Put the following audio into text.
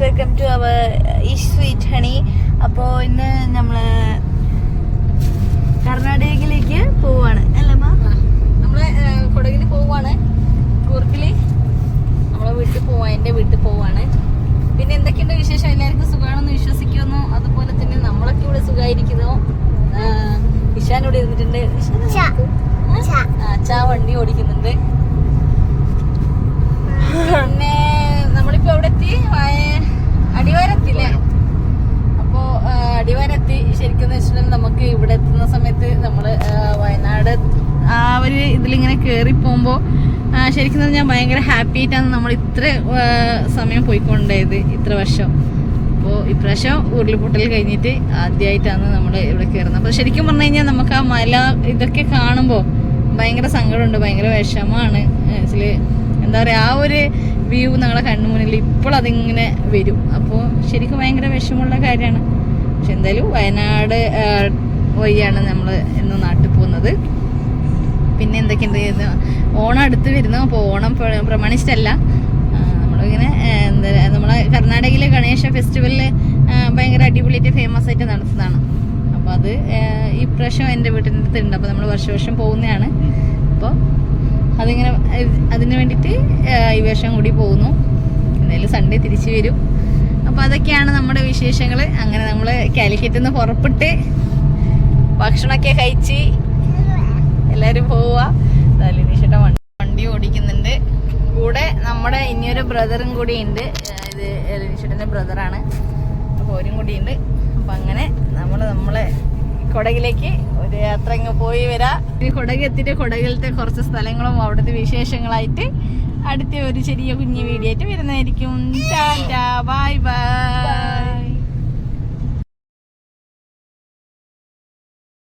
Welcome to our ഈ sweet honey അപ്പോൾ ഇന്ന് നമ്മൾ കർണാടകയിലേക്ക് പോവാണ്. അല്ലമ്മ നമ്മൾ കൊടകിൽ പോവാണ്. കൂർക്കിൽ നമ്മളെ വീട്ടിൽ പോവാ എന്റെ വീട്ടിൽ പോവാണ്. പിന്നെ എന്തൊക്കെയുണ്ട് വിശേഷം? എല്ലാവർക്കും സുഖമാണെന്ന് വിശ്വസിക്കുന്നു. അതുപോലെ തന്നെ നമ്മളൊക്കെ ഇവിടെ സുഖമായിരിക്കുന്നു. ഇഷാൻ ഇവിടെ ഇരുന്നിട്ടുണ്ട്. ആ, ചാ വണ്ടി ഓടിക്കുന്നുണ്ട് പിന്നെ നമ്മളിപ്പോ എവിടെ എത്തി വായ- അടിവാരെത്തില്ലേ അപ്പോ ആ, അടിവാരെത്തി ശരിക്കും വെച്ചിട്ടുണ്ടെങ്കിൽ നമുക്ക് ഇവിടെ എത്തുന്ന സമയത്ത് നമ്മൾ വയനാട് ആ ഒരു ഇതിലിങ്ങനെ കയറി പോകുമ്പോൾ ശരിക്കും ഞാൻ ഭയങ്കര ഹാപ്പി ആയിട്ടാണ് നമ്മൾ ഇത്ര സമയം പോയിക്കൊണ്ടായത് ഇത്ര വർഷം. അപ്പോൾ ഇപ്രാവശ്യം ഉരുളിപ്പൊട്ടൽ കഴിഞ്ഞിട്ട് ആദ്യമായിട്ടാണ് നമ്മൾ ഇവിടെ കയറുന്നത് അപ്പോൾ ശരിക്കും പറഞ്ഞു കഴിഞ്ഞാൽ നമുക്ക് ആ മല ഇതൊക്കെ കാണുമ്പോൾ ഭയങ്കര സങ്കടമുണ്ട് ഭയങ്കര വിഷമമാണ്. ആക്ച്വലി എന്താ പറയുക ആ ഒരു വ്യൂ ഞങ്ങളെ കണ്ണുമുന്നിൽ ഇപ്പോൾ അതിങ്ങനെ വരും. അപ്പോൾ ശരിക്കും ഭയങ്കര വിഷമമുള്ള കാര്യമാണ്. എന്തായാലും വയനാട് വഴിയാണ് നമ്മൾ ഇന്ന് നാട്ടിൽ പോകുന്നത്. പിന്നെ എന്തൊക്കെയുണ്ട്? ഓണം അടുത്ത് വരുന്നു. അപ്പോൾ ഓണം പ്ര- പ്രമാണിച്ചിട്ടല്ല. നമ്മളിങ്ങനെ എന്താ നമ്മളെ കർണാടകയിലെ ഗണേശ ഫെസ്റ്റിവലിൽ ഭയങ്കര അടിപൊളിയായിട്ട് ഫേമസ് ആയിട്ട് നടത്തുന്നതാണ്. അപ്പോൾ അത് ഈ പ്രാവശ്യം എന്റെ വീട്ടിന്റെ അടുത്ത് ഉണ്ട് അപ്പോൾ നമ്മൾ വർഷം വർഷം പോകുന്നതാണ്. അപ്പോൾ അതിങ്ങനെ അതിന് വേണ്ടിയിട്ട് ഈ വർഷം കൂടി പോകുന്നു. എന്തായാലും സൺഡേ തിരിച്ചു വരും. അപ്പോൾ അതൊക്കെയാണ് നമ്മുടെ വിശേഷങ്ങൾ അങ്ങനെ നമ്മൾ കാലിക്കറ്റിൽ നിന്ന് പുറപ്പെട്ട് ഭക്ഷണമൊക്കെ കഴിച്ച് എല്ലാരും പോവാ. ലിനീഷയുടെ വണ്ടി ഓടിക്കുന്നുണ്ട്. കൂടെ നമ്മുടെ ഇനിയൊരു ബ്രദറും കൂടി ഉണ്ട്. ഇത് ലിനീഷയുടെ ബ്രദറാണ്. അപ്പോൾ അവരും കൂടി ഉണ്ട്. അപ്പം അങ്ങനെ നമ്മൾ നമ്മളെ കൊടകിലേക്ക് ഒരു യാത്ര ഇങ്ങ് പോയി വരാം. ഇനി കൊടക് എത്തിയിട്ട് കൊടകിലത്തെ കുറച്ച് സ്ഥലങ്ങളും അവിടുത്തെ വിശേഷങ്ങളായിട്ട് അടുത്ത ഒരു ചെറിയ കുഞ്ഞു വീഡിയോ വരുന്നതായിരിക്കും ടാറ്റ ബൈ ബൈ.